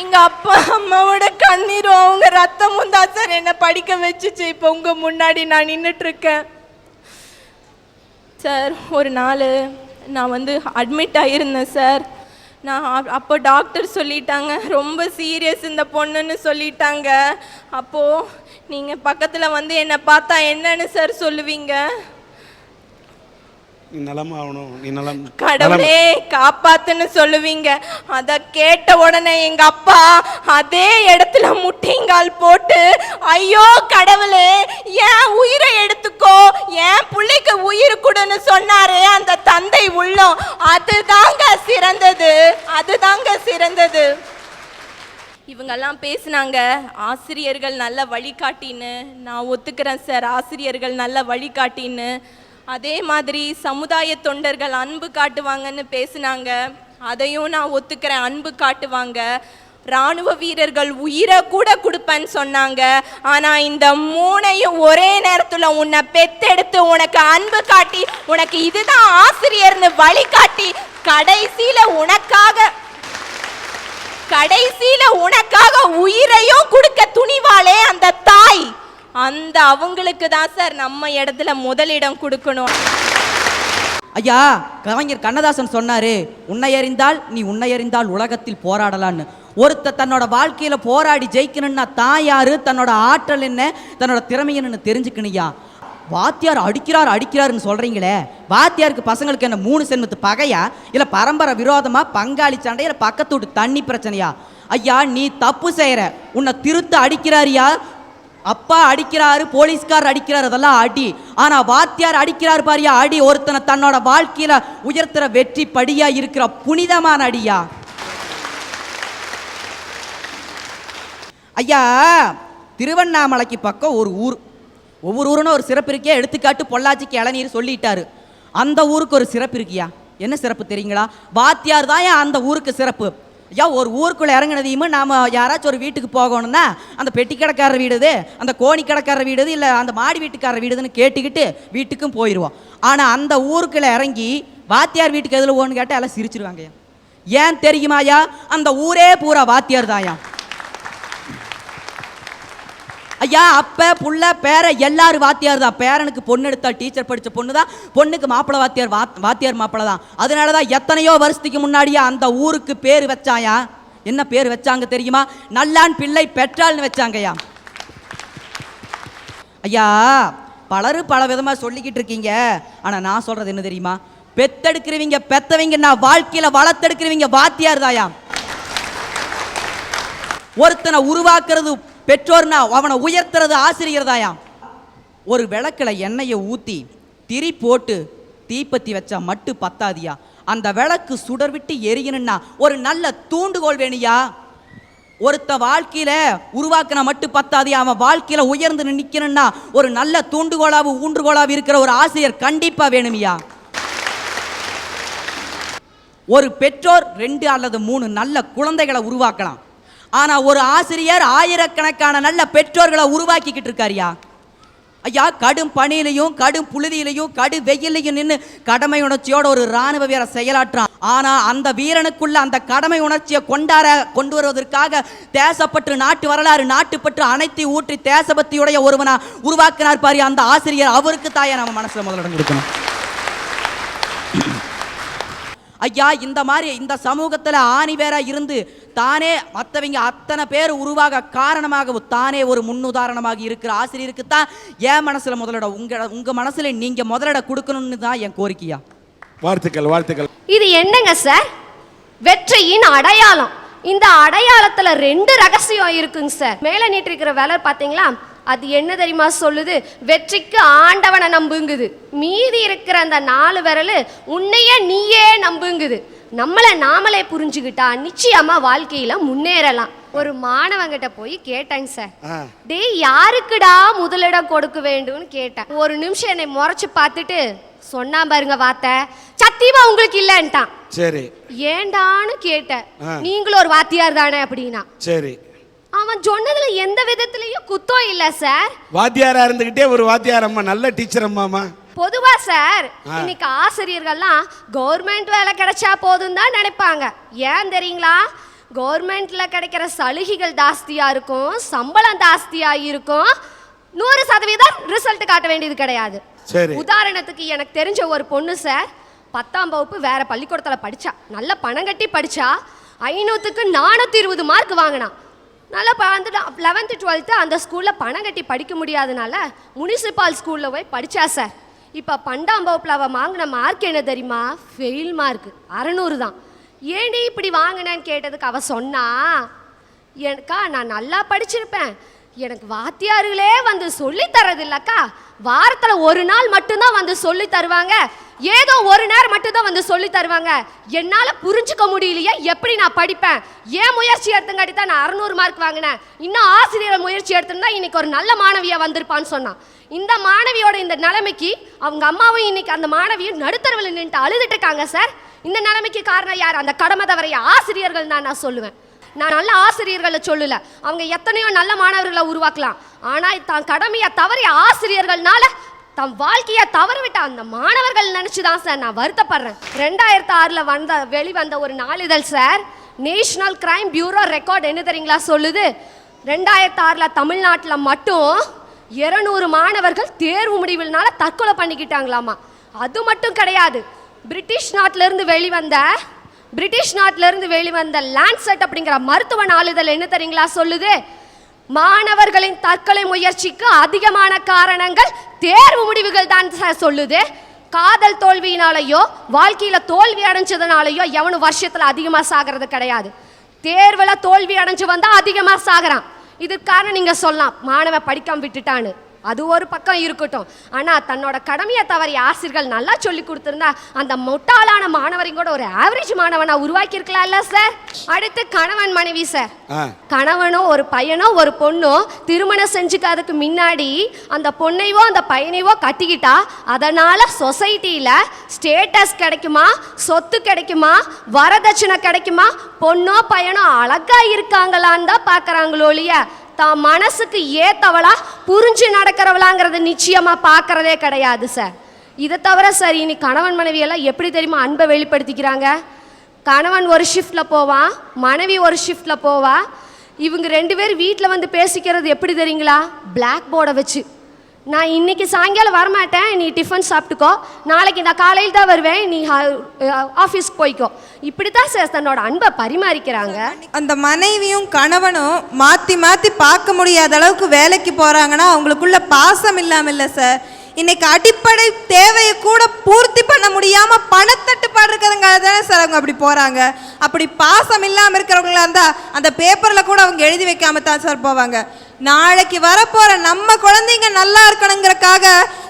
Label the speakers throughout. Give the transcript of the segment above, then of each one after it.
Speaker 1: எங்க அப்பா அம்மாவோட கண்ணீரும் அவங்க ரத்தமும் தான் சார் என்னை படிக்க வச்சுச்சு. இப்போ உங்க முன்னாடி நான் நின்றுட்டு இருக்கேன் சார் ஒரு நாள் நான் வந்து அட்மிட் ஆகியிருந்தேன் சார். நான் அப்போ டாக்டர் சொல்லிட்டாங்க. ரொம்ப சீரியஸ் இந்த பொண்ணுன்னு சொல்லிட்டாங்க. அப்போது நீங்கள் பக்கத்தில் வந்து என்னை பார்த்தா என்னன்னு சார் சொல்லுவீங்க?
Speaker 2: நீ நலமாகணும் நீ நலம்
Speaker 1: கடவுளே காப்பாத்துன்னு சொல்லுவீங்க. அத கேட்ட உடனே எங்க அப்பா அதே இடத்துல முட்டிங்கால் போட்டு ஐயோ கடவுளே என் உயிரை எடுத்துக்கோ என் புள்ளைக்கு உயிர் கொடுன்னு சொன்னாரே அந்த தந்தை உள்ளம். அதுதாங்க சிறந்தது அதுதாங்க சிறந்தது. இவங்கெல்லாம் பேசுனாங்க ஆசிரியர்கள் நல்ல வழிகாட்டின்னு நான் ஒத்துக்கிறேன் சார் ஆசிரியர்கள் நல்ல வழிகாட்டின்னு. அதே மாதிரி சமுதாய தொண்டர்கள் அன்பு காட்டுவாங்கன்னு பேசினாங்க. அதையும் நான் ஒத்துக்கிறேன். அன்பு காட்டுவாங்க. ராணுவ வீரர்கள் உயிரை கூட கொடுப்பேன்னு சொன்னாங்க. ஆனா இந்த மூணையும் ஒரே நேரத்துல உன்னை பெத்தெடுத்து உனக்கு அன்பு காட்டி உனக்கு இதுதான் ஆசிரியர்னு வழிகாட்டி கடைசியில உனக்காக கடைசியில உனக்காக உயிரையும் கொடுக்க துணிவாளே அந்த தாய். அந்த அவங்களுக்கு தான் சார் நம்ம இடத்துல முதலிடம் கொடுக்கணும்.
Speaker 3: ஐயா கவிஞர் கண்ணதாசன் சொன்னாரு உன்னை அறிந்தால் நீ உன்னை அறிந்தால் உலகத்தில் போராடலான்னு ஒருத்த தன்னோட வாழ்க்கையில போராடி ஜெயிக்கணும்னா தான் யாரு? தன்னோட ஆற்றல் என்ன? தன்னோட திறமை என்னன்னு தெரிஞ்சுக்கணுயா வாத்தியார் அடிக்கிறார் அடிக்கிறாருன்னு சொல்றீங்களே. வாத்தியாருக்கு பசங்களுக்கு என்ன மூணு சென்மத்து பகையா? இல்ல பரம்பரை விரோதமா பங்காளி சண்டை இல்ல பக்கத்து வீட்டு தண்ணி பிரச்சனையா? ஐயா நீ தப்பு செய்யற. உன்னை திருத்த அடிக்கிறாரியா அப்பா அடிக்கிறாரு போலீஸ்கார் அடிக்கிறார் அதெல்லாம் அடி. ஆனா வாத்தியார் அடிக்கிறார் பாரியா அடி. ஒருத்தனை தன்னோட வாழ்க்கையில உயர்த்துற வெற்றி படியா இருக்கிற புனிதமான அடியா? ஐயா திருவண்ணாமலைக்கு பக்கம் ஒரு ஊர். ஒவ்வொரு ஊருன்னு ஒரு சிறப்பு இருக்கே. எடுத்துக்காட்டு பொள்ளாச்சிக்கு இளநீர் சொல்லிட்டாரு. அந்த ஊருக்கு ஒரு சிறப்பு இருக்கியா? என்ன சிறப்பு தெரியுங்களா? வாத்தியார் தான் அந்த ஊருக்கு சிறப்பு? ஐயா ஒரு ஊருக்குள்ளே இறங்கினதையுமே நாம் யாராச்சும் ஒரு வீட்டுக்கு போகணும்னா அந்த பெட்டி கடைக்காரர் வீடு இது அந்த கோணி கடைக்காரர் வீடு இது இல்லை அந்த மாடி வீட்டுக்காரர் வீடுதுன்னு கேட்டுக்கிட்டு வீட்டுக்கும் போயிடுவோம் ஆனால் அந்த ஊருக்குள்ளே இறங்கி வாத்தியார் வீட்டுக்கு எதில் ஓன்னு கேட்டால் எல்லாம் சிரிச்சிருவாங்கய்யா. ஏன் தெரியுமாயா அந்த ஊரே பூரா வாத்தியார் தாயா ஐயா அப்ப புள்ள பேர எல்லாரும் வாத்தியார் தான். பேரனுக்கு பொண்ணு எடுத்தால் டீச்சர் படிச்ச பொண்ணு தான். பொண்ணுக்கு மாப்பிள வாத்தியார் வாத்- வாத்தியார் மாப்பிள தான். அதனால தான் எத்தனையோ வருஷத்துக்கு முன்னாடியே அந்த ஊருக்கு பேர் வச்சாயா? என்ன பேர் வச்சாங்க தெரியுமா? நல்லான் பிள்ளை பெற்றாள்னு வச்சாங்கய்யா. ஐயா பலரும் பல விதமா சொல்லிக்கிட்டு இருக்கீங்க. ஆனா நான் சொல்றது என்ன தெரியுமா? பெத்தெடுக்கிறவங்க பெத்தவங்க நான் வாழ்க்கையில வளர்த்தெடுக்கிறவங்க வாத்தியார் தாயா. ஒருத்தனை உருவாக்குறது பெற்றோர்னா அவனை உயர்த்துறது ஆசிரியர் தாயா ஒரு விளக்கில் எண்ணெயை ஊற்றி திரி போட்டு தீப்பத்தி வச்சா மட்டு பத்தாதியா? அந்த விளக்கு சுடர் விட்டு எரியணும்னா ஒரு நல்ல தூண்டுகோல் வேணியா? ஒருத்த வாழ்க்கையில உருவாக்கின மட்டு பத்தாது அவன் வாழ்க்கையில உயர்ந்து நிக்கணும்னா ஒரு நல்ல தூண்டுகோலாவு ஊன்றுகோலாவு இருக்கிற ஒரு ஆசிரியர் கண்டிப்பா வேணுமியா? ஒரு பெற்றோர் ரெண்டு அல்லது மூணு நல்ல குழந்தைகளை உருவாக்கலாம். ஆனால் ஒரு ஆசிரியர் ஆயிரக்கணக்கான நல்ல பெற்றோர்களை உருவாக்கிக்கிட்டு இருக்காருயா. ஐயா கடும் பணியிலையும் கடும் புழுதியிலையும் கடு வெயிலையும் நின்று கடமை உணர்ச்சியோட ஒரு ராணுவ வீரர் செயலாற்றான். ஆனா அந்த வீரனுக்குள்ள அந்த கடமை உணர்ச்சியை கொண்டாட கொண்டு வருவதற்காக தேசப்பற்று நாட்டு வரலாறு நாட்டுப்பற்று அனைத்து ஊற்றி தேசபக்தியுடைய ஒருவனா உருவாக்கினார் பாரு அந்த ஆசிரியர். அவருக்கு தாயா நம்ம மனசுல முதலிடம் கொடுக்கணும். ஐயா இந்த மாதிரி இந்த சமூகத்தில் ஆணி வேற இருந்து தானே மற்றவங்க அத்தனை பேர் உருவாக காரணமாக தானே ஒரு முன்னுதாரணமாக இருக்கிற ஆசிரியருக்கு தான் என் மனசுல முதலிட உங்க உங்க மனசுல நீங்க முதலிட கொடுக்கணும்னு தான் என் கோரிக்கையா?
Speaker 2: வாழ்த்துக்கள் வாழ்த்துக்கள்.
Speaker 4: இது என்னங்க சார்? வெற்றியின் அடையாளம். இந்த அடையாளத்துல ரெண்டு ரகசியம் இருக்குங்க சார். மேல நீட்டிருக்கிற விரல் பாத்தீங்களா அது என்ன தெரியுமா சொல்லுது? வெற்றிக்கு ஆண்டவனை நம்புங்குது. மீதி இருக்கிற அந்த நாலு விரல் உன்னையே நீயே நம்புங்குது. நம்மளை நாமளே புரிஞ்சுக்கிட்டா நிச்சயமா வாழ்க்கையில முன்னேறலாம். ஒரு மாணவங்கிட்ட போய் கேட்டேங்க சார். டேய் யாருக்குடா முதலிடம் கொடுக்க வேண்டும்னு கேட்டேன். ஒரு நிமிஷம் என்னை முறைச்சு பார்த்துட்டு சொன்னான் பாருங்க வார்த்தை. சத்தியமா உங்களுக்கு இல்லைன்ட்டான்.
Speaker 2: சரி.
Speaker 4: ஏண்டான்னு கேட்டேன். நீங்களும் ஒரு வாத்தியார் தானே அப்படின்னா.
Speaker 2: சரி.
Speaker 4: அவன் சொன்னதுல எந்த விதத்துலயும் குத்தம் இல்ல சார்
Speaker 2: வாத்தியாரா இருந்துகிட்டே ஒரு வாத்தியார் அம்மா நல்ல டீச்சர் அம்மாமா
Speaker 4: பொதுவா சார். இன்னைக்கு ஆசிரியர்கள்லாம் கவர்மெண்ட் வேலை கிடைச்சா போதும் தான் நினைப்பாங்க. ஏன் தெரியுங்களா? கவர்மெண்ட்ல கிடைக்கிற சலுகைகள் ஜாஸ்தியா இருக்கும் சம்பளம் ஜாஸ்தியா இருக்கும். நூறு சதவீதம் ரிசல்ட் காட்ட வேண்டியது கிடையாது. உதாரணத்துக்கு எனக்கு தெரிஞ்ச ஒரு பொண்ணு சார் பத்தாம் வகுப்பு வேற பள்ளிக்கூடத்தில் படிச்சா நல்ல பணம் கட்டி படிச்சா ஐநூற்றுக்கு நானூற்றி இருபது மார்க் வாங்கினா. நல்லா ப- லெவன்த்து டுவெல்த்து அந்த ஸ்கூலில் பணம் கட்டி படிக்க முடியாதனால முனிசிபால் ஸ்கூலில் போய் படித்தா சார் இப்போ பண்டாம் வகுப்பில் அவள் வாங்கின மார்க் என்ன தெரியுமா? ஃபெயில் மார்க் அறநூறு தான். ஏண்டி இப்படி வாங்கினேன்னு கேட்டதுக்கு அவள் சொன்னா எனக்கா நான் நல்லா படிச்சிருப்பேன். எனக்கு வாத்தியார்களே வந்து சொல்லி தரதில்லக்கா. வாரத்தில் ஒரு நாள் மட்டும்தான் வந்து சொல்லி தருவாங்க. ஏதோ ஒரு நேரம் மட்டும்தான் வந்து சொல்லி தருவாங்க. என்னால் புரிஞ்சுக்க முடியலையே எப்படி நான் படிப்பேன்? ஏன் முயற்சி எடுத்தங்காட்டி தான் நான் அறுநூறு மார்க் வாங்கினேன்? இன்னும் ஆசிரியர் முயற்சி எடுத்திருந்தா இன்னைக்கு ஒரு நல்ல மாணவியா வந்திருப்பான்னு சொன்னான். இந்த மாணவியோட இந்த நிலைமைக்கு அவங்க அம்மாவும் இன்னைக்கு அந்த மாணவியும் நடுத்தரவில் நின்று அழுதுட்டு இருக்காங்க சார். இந்த நிலைமைக்கு காரணம் யார்? அந்த கடமை தவறைய ஆசிரியர்கள் தான் நான் சொல்லுவேன். நான் நல்ல ஆசிரியர்களை சொல்லல. அவங்க எத்தனையோ நல்ல மாணவர்களை உருவாக்கலாம். ஆனால் தான் கடமையை தவறிய ஆசிரியர்கள்னால தம் வாழ்க்கையை தவறவிட்ட அந்த மாணவர்கள் நினச்சி தான் சார் நான் வருத்தப்படுறேன். ரெண்டாயிரத்து ஆறில் வந்த வெளிவந்த ஒரு நாளிதழ் sir national crime bureau record என்ன தெரியுங்களா சொல்லுது? ரெண்டாயிரத்து ஆறில் தமிழ்நாட்டில் மட்டும் இருநூறு மாணவர்கள் தேர்வு முடிவுனால தற்கொலை பண்ணிக்கிட்டாங்களாமா. அது மட்டும் கிடையாது. பிரிட்டிஷ் நாட்டிலிருந்து வெளிவந்த பிரிட்டிஷ் நாட்டிலிருந்து வெளிவந்த லான்செட் அப்படிங்கிற மருத்துவ நாளிதழ் என்ன தெரியுங்களா? சொல்லுது. மாணவர்களின் தற்கொலை முயற்சிக்கு அதிகமான காரணங்கள் தேர்வு முடிவுகள் தான் சார் சொல்லுது. காதல் தோல்வியினாலேயோ வாழ்க்கையில் தோல்வி அடைஞ்சதுனாலேயோ எவனும் வருஷத்தில் அதிகமாக சாகிறது கிடையாது. தேர்வில் தோல்வி அடைஞ்சு வந்தால் அதிகமாக சாகிறான். இதுக்கு காரணம் சொல்லலாம். மாணவன் படிக்காம விட்டுட்டான்னு. அது ஒரு பக்கம் இருக்கட்டும். ஆனா தன்னோட கடமையை தவறிய ஆசிரியர்கள் நல்லா சொல்லி கொடுத்திருந்தா அந்த முட்டாளான மாணவரையும் கூட ஒரு ஆவரேஜ் மாணவனா உருவாக்கி இருக்கலாம்ல சார் அடுத்து கணவன் மனைவி சார் கணவனோ ஒரு பையனோ ஒரு பொண்ணோ திருமணம் செஞ்சுக்காததுக்கு முன்னாடி அந்த பொண்ணைவோ அந்த பையனைவோ கட்டிக்கிட்டா அதனால சொசைட்டியில ஸ்டேட்டஸ் கிடைக்குமா? சொத்து கிடைக்குமா? வரதட்சணை கிடைக்குமா? பொண்ணோ பையனோ அழகா இருக்காங்களான்னு தான் பார்க்கறாங்களோ ஒழிய தான் மனசுக்கு ஏத்தவளா புரிஞ்சு நடக்கிறவளாங்கிறது நிச்சயமா பார்க்கறதே கிடையாது சார். இதை தவிர சார் இனி கணவன் மனைவி எல்லாம் எப்படி தெரியுமா அன்பை வெளிப்படுத்திக்கிறாங்க? கணவன் ஒரு ஷிஃப்ட்ல போவான் மனைவி ஒரு ஷிஃப்ட்ல போவா. இவங்க ரெண்டு பேர் வீட்டில் வந்து பேசிக்கிறது எப்படி தெரியுங்களா? பிளாக் போர்டை வச்சு. நான் இன்னைக்கு சாயங்காலம் வரமாட்டேன். நீ டிஃபன் சாப்பிட்டுக்கோ. நாளைக்கு நான் காலையில் தான் வருவேன். நீ ஆஃபீஸ்க்கு போய்க்கோ. இப்படி தான் சார் தன்னோட அன்பை பரிமாறிக்கிறாங்க.
Speaker 5: அந்த மனைவியும் கணவனும் மாற்றி மாற்றி பார்க்க முடியாத அளவுக்கு வேலைக்கு போகிறாங்கன்னா அவங்களுக்குள்ள பாசம் இல்லாமல் இல்லை சார் இன்னைக்கு அடிப்படை தேவையை கூட பூர்த்தி பண்ண முடியாமல் பணத்தட்டுப்பாடு இருக்கிறதுங்க தானே சார் அவங்க அப்படி போகிறாங்க அப்படி பாசம் இல்லாமல் இருக்கிறவங்களா இருந்தால் அந்த பேப்பரில் கூட அவங்க எழுதி வைக்காம தான் சார் போவாங்க. நாளைக்கு வரப்போற நம்ம குழந்தைங்க நல்லா இருக்கணுங்கிறக்காக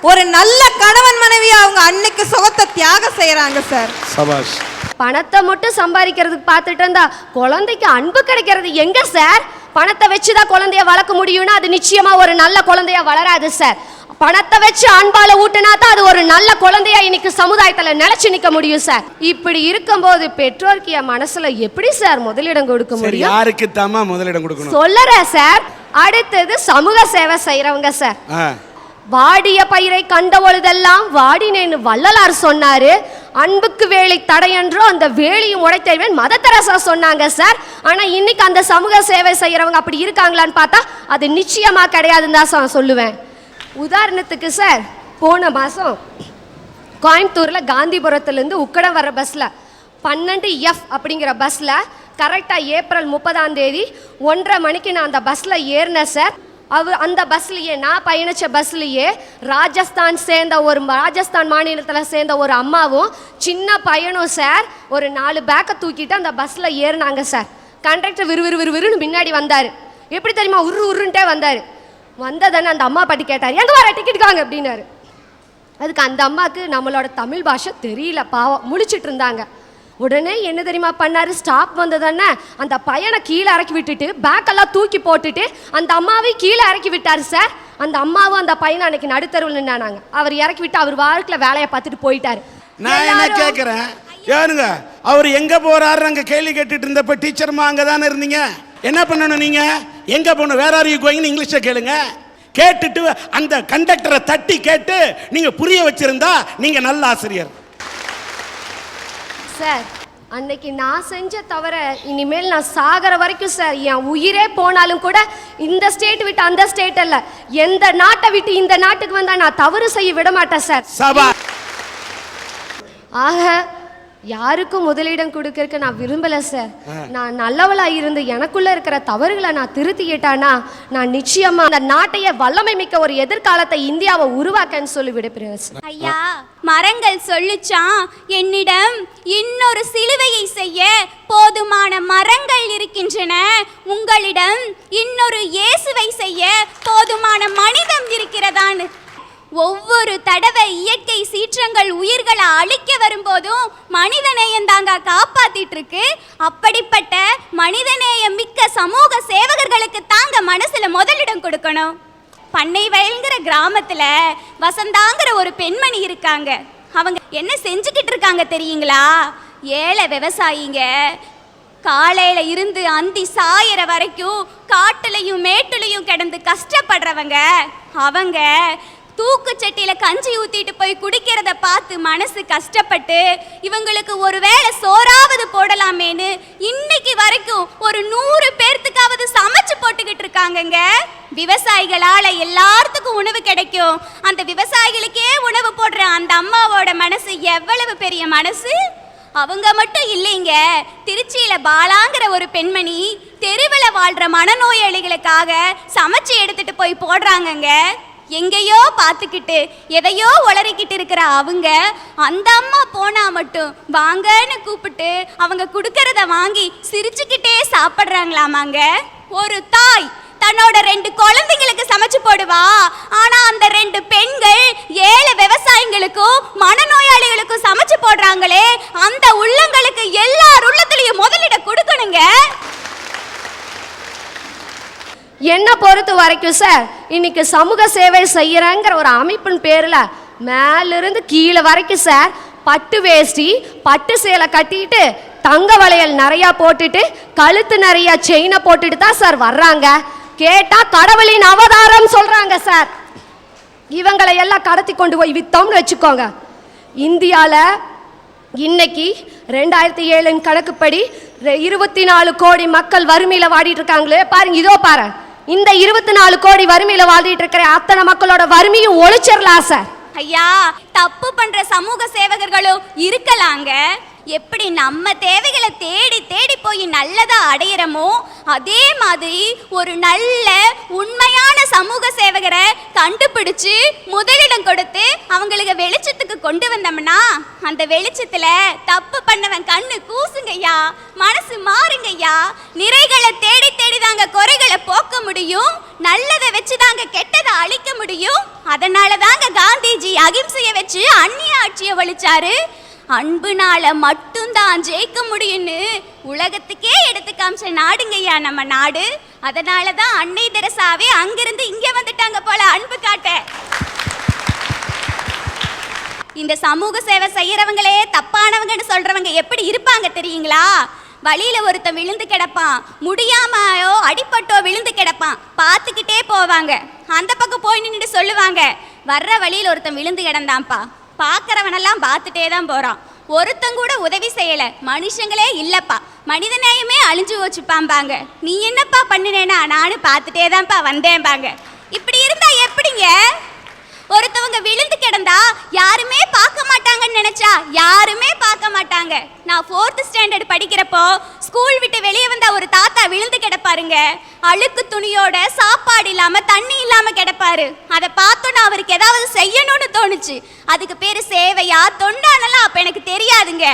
Speaker 5: ஒரு நல்ல கணவன் மனைவியா அவங்க அன்னைக்கு சுகத்தை தியாகம் செய்யறாங்க சார்
Speaker 2: சபாஷ்.
Speaker 4: பணத்தை மட்டும் சம்பாதிக்கிறதுக்கு பார்த்துட்டு இருந்தா குழந்தைக்கு அன்பு கிடைக்கிறது எங்க சார் பணத்தை வச்சு தான் குழந்தைய வளர்க்க முடியும்னா அது நிச்சயமா ஒரு நல்ல குழந்தைய வளராது சார் பணத்தை வச்சு அன்பால ஊட்டினா தான் அது ஒரு நல்ல குழந்தையா இன்னைக்கு சமுதாயத்துல நிலைச்சு நிக்க முடியும் சார் இப்படி இருக்கும்போது பெற்றோருக்கு என் மனசுல எப்படி சார் முதலிடம் கொடுக்க முடியும்?
Speaker 2: யாருக்கு தாமா முதலிடம் கொடுக்கணும்?
Speaker 4: சொல்லறேன் சார் அடுத்தது சமூக சேவை செய்யறவங்க சார். வாடிய பயிரை கண்ட பொழுதெல்லாம் வாடினேன்னு வள்ளலார் சொன்னாரு. அன்புக்கு வேலை தடையன்றோ அந்த வேலியும் உடைத்தேவன் மத தெரசா சொன்னாங்க சார். ஆனா இன்னைக்கு அந்த சமூக சேவை செய்யறவங்க அப்படி இருக்காங்களான்னு பார்த்தா அது நிச்சயமா கிடையாதுன்னு தான் சார் சொல்லுவேன். உதாரணத்துக்கு சார் போன மாசம் கோயம்புத்தூர்ல காந்திபுரத்துலேருந்து உக்கடம் வர பஸ்ல பன்னெண்டு எஃப் அப்படிங்கிற பஸ்ல கரெக்டாக ஏப்ரல் முப்பதாம் தேதி ஒன்றரை மணிக்கு நான் அந்த பஸ்ஸில் ஏறினேன் சார். அவர் அந்த பஸ்லேயே நான் பயணித்த பஸ்லேயே ராஜஸ்தான் சேர்ந்த ஒரு ராஜஸ்தான் மாநிலத்தில் சேர்ந்த ஒரு அம்மாவும் சின்ன பையனும் சார் ஒரு நாலு பேக்கை தூக்கிட்டு அந்த பஸ்ஸில் ஏறினாங்க சார். கண்டக்டர் விறுவிறு விறுவிறுன்னு முன்னாடி வந்தார். எப்படி தெரியுமா? உரு உருன்ட்டே வந்தார். வந்ததானே அந்த அம்மா பாட்டி கேட்டார் எங்கே வர டிக்கெட் வாங்க அப்படின்னாரு. அதுக்கு அந்த அம்மாவுக்கு நம்மளோட தமிழ் பாஷை தெரியல பாவம். முழிச்சிட்டு இருந்தாங்க. உடனே என்ன தெரியுமா பண்ணாரு? ஸ்டாப் வந்ததானே அந்த பையனை கீழே இறக்கி விட்டுட்டு பேக்கெல்லாம் தூக்கி போட்டுட்டு அந்த அம்மாவை கீழே இறக்கி விட்டாரு சார் அந்த அம்மாவும் அந்த பையனை அன்னைக்கு நடுத்தருவில் நின்னாங்க அவர் இறக்கி விட்டு அவர் வாழ்க்கையில் வேலையை பார்த்துட்டு போயிட்டாரு.
Speaker 2: நான் என்ன கேட்குறேன் ஏனுங்க அவர் எங்க போறாரு அங்க கேள்வி கேட்டுட்டு இருந்தப்ப டீச்சர்மா அங்க தானே இருந்தீங்க? என்ன பண்ணணும் நீங்க? எங்க போகணும்? வேற ஆர் யூ கோயிங்னு இங்கிலீஷ்ல கேளுங்க. கேட்டுட்டு அந்த கண்டக்டரை தட்டி கேட்டு நீங்க புரிய வச்சிருந்தா நீங்க நல்ல ஆசிரியர்.
Speaker 4: சார். அன்னைக்கு நான் செஞ்ச தவிர இனிமேல் நான் சாகிற வரைக்கும் சார். என் உயிரே போனாலும் கூட இந்த ஸ்டேட் விட்டு அந்த ஸ்டேட் அல்ல. எந்த நாட்டை விட்டு இந்த நாட்டுக்கு வந்தா நான் தவறு செய்ய விட மாட்டேன் சார். ஆக யாருக்கும் முதலிடம் கொடுக்கறதுக்கு நான் விரும்பல சார் நான் நல்லவளா இருந்து எனக்குள்ள இருக்கிற தவறுகளை நான் திருத்திக்கிட்டானா நான் நிச்சயமா அந்த நாட்டைய வல்லமை மிக்க ஒரு எதிர்காலத்தை இந்தியாவை உருவாக்கன்னு சொல்லி விடுப்பிறேன் சார்
Speaker 6: ஐயா மரங்கள் சொல்லுச்சான் என்னிடம் இன்னொரு சிலுவையை செய்ய போதுமான மரங்கள் இருக்கின்றன. உங்களிடம் இன்னொரு இயேசுவை செய்ய போதுமான மனிதம் இருக்கிறதான்னு. ஒவ்வொரு தடவை இயற்கை சீற்றங்கள் உயிர்களை அழிக்க வரும்போதும் மனிதநேயம் தாங்க காப்பாத்திட்டு இருக்கு அப்படிப்பட்ட மனிதநேயம் மிக்க சமூக சேவகர்களுக்கு தாங்க மனசுல முதலிடம் கொடுக்கணும். பண்ணை வயல்ங்கிற கிராமத்துல வசந்தாங்கிற ஒரு பெண்மணி இருக்காங்க. அவங்க என்ன செஞ்சுக்கிட்டு இருக்காங்க தெரியுங்களா? ஏழை விவசாயிங்க. காலையில இருந்து அந்தி சாயிற வரைக்கும் காட்டுலையும் மேட்டுலையும் கிடந்து கஷ்டப்படுறவங்க. அவங்க தூக்கு சட்டியில கஞ்சி ஊத்திட்டு போய் குடிக்கிறத பார்த்து மனசு கஷ்டப்பட்டு இவங்களுக்கு ஒருவேளை சோறாவது போடலாமேன்னு இன்னைக்கு வரைக்கும் ஒரு நூறு பேர்த்துக்காவது சமைச்சு போட்டுக்கிட்டு இருக்காங்கங்க. விவசாயிகளால எல்லாத்துக்கும் உணவு கிடைக்கும். அந்த விவசாயிகளுக்கே உணவு போடுற அந்த அம்மாவோட மனசு எவ்வளவு பெரிய மனசு? அவங்க மட்டும் இல்லைங்க. திருச்சியில பாலாங்கிற ஒரு பெண்மணி தெருவில் வாழ்ற மனநோயாளிகளுக்காக சமைச்சு எடுத்துட்டு போய் போடுறாங்கங்க. எங்கேயோ பார்த்துக்கிட்டு எதையோ உளறிக்கிட்டு இருக்கிற அவங்க அந்த அம்மா போனா மட்டும் வாங்கன்னு கூப்பிட்டு அவங்க கொடுக்கறத வாங்கி சிரிச்சுக்கிட்டே சாப்பிட்றாங்களாமாங்க. ஒரு தாய் தன்னோட ரெண்டு குழந்தைங்களுக்கு சமைச்சு போடுவா. ஆனா அந்த ரெண்டு பெண்கள் ஏழை விவசாயிகளுக்கும் மனநோயாளிகளுக்கும் சமைச்சு போடுறாங்களே அந்த உள்ளங்களுக்கு எல்லார் உள்ளத்திலையும் முதலிட
Speaker 4: என்ன பொறுத்த வரைக்கும் சார் இன்னைக்கு சமூக சேவை செய்யறேங்கிற ஒரு அமைப்பின் பேர்ல மேலிருந்து கீழே வரைக்கும் சார் பட்டு வேஷ்டி பட்டு சேலை கட்டிட்டு தங்க வளையல் நிறையா போட்டுட்டு கழுத்து நிறைய செயினை போட்டுட்டு தான் சார் வர்றாங்க. கேட்டா கடவுளின் அவதாரம் சொல்றாங்க சார் இவங்களை எல்லாம் கடத்தி கொண்டு போய் வித்தோம்னு வச்சுக்கோங்க. இந்தியாவில் இன்னைக்கு ரெண்டாயிரத்தி ஏழின் கணக்குப்படி இருபத்தி நாலு கோடி மக்கள் வறுமையில் வாடிட்டு இருக்காங்களே பாருங்க இதோ பாரு இந்த இருபத்தி நாலு கோடி வறுமையில் வாழ்ந்துட்டு இருக்கிற அத்தனை மக்களோட வறுமையும் ஒழிச்சிடலாம் சார்.
Speaker 6: ஐயா தப்பு பண்ற சமூக சேவகர்களும் இருக்கலாங்க. எப்படி நம்ம தேவைகளை தேடி தேடி போய் நல்லதா அடையிறமோ அதே மாதிரி ஒரு நல்ல உண்மையான சமூக சேவகரை கண்டுபிடிச்சு முதலிடம் கொடுத்து அவங்களுக்கு வெளிச்சத்துக்கு கொண்டு வந்தோம்னா அந்த வெளிச்சத்துல தப்பு பண்ணவன் கண்ணு கூசுங்கய்யா மனசு மாறுங்கய்யா நிறைகளை தேடி தேடி தாங்க குறைகளை போக்க முடியும் நல்லதை வச்சு தாங்க கெட்டதை அழிக்க முடியும். அதனால தாங்க காந்திஜி அகிம்சையை வச்சு அந்நிய ஆட்சியை ஒழிச்சாரு. அன்புனால மட்டும்தான் ஜெயிக்க முடியும்னு உலகத்துக்கே எடுத்து காமிச்ச நாடுங்கய்யா நம்ம நாடு. அதனால தான் அன்னை தெரசாவே அங்கிருந்து இங்க வந்துட்டாங்க போல அன்பு காட்ட. இந்த சமூக சேவை செய்யறவங்களே தப்பானவங்கன்னு சொல்றவங்க எப்படி இருப்பாங்க தெரியுங்களா? வழியில ஒருத்தன் விழுந்து கிடப்பான். முடியாமையோ அடிபட்டோ விழுந்து கிடப்பான். பார்த்துக்கிட்டே போவாங்க. அந்த பக்கம் போய் நின்றுட்டு சொல்லுவாங்க வர்ற வழியில் ஒருத்தன் விழுந்து கிடந்தான்ப்பா. பார்க்கறவனெல்லாம் பார்த்துட்டே தான் போகிறான் ஒருத்தன் கூட உதவி செய்யலை. மனுஷங்களே இல்லைப்பா. மனிதநேயமே அழிஞ்சு வச்சுப்பாம்பாங்க நீ என்னப்பா பண்ணினேனா நானும் பார்த்துட்டே தான்ப்பா வந்தேன்பாங்க. இப்படி இருந்தா எப்படிங்க? ஒருத்தவங்க விழுந்து கிடந்தா யாருமே பார்க்க மாட்டாங்கன்னு நினைச்சா யாருமே பார்க்க மாட்டாங்க. நான் ஃபோர்த் ஸ்டாண்டர்ட் படிக்கிறப்போ ஸ்கூல் விட்டு வெளியே வந்த ஒரு தாத்தா விழுந்து கிடப்பாருங்க. அழுக்கு துணியோட சாப்பாடு இல்லாம தண்ணி இல்லாம கிடப்பாரு. அதை பார்த்தோன்னு அவருக்கு ஏதாவது செய்யணும்னு தோணுச்சு. அதுக்கு பேரு சேவையா? தொண்டானலாம் அப்ப எனக்கு தெரியாதுங்க.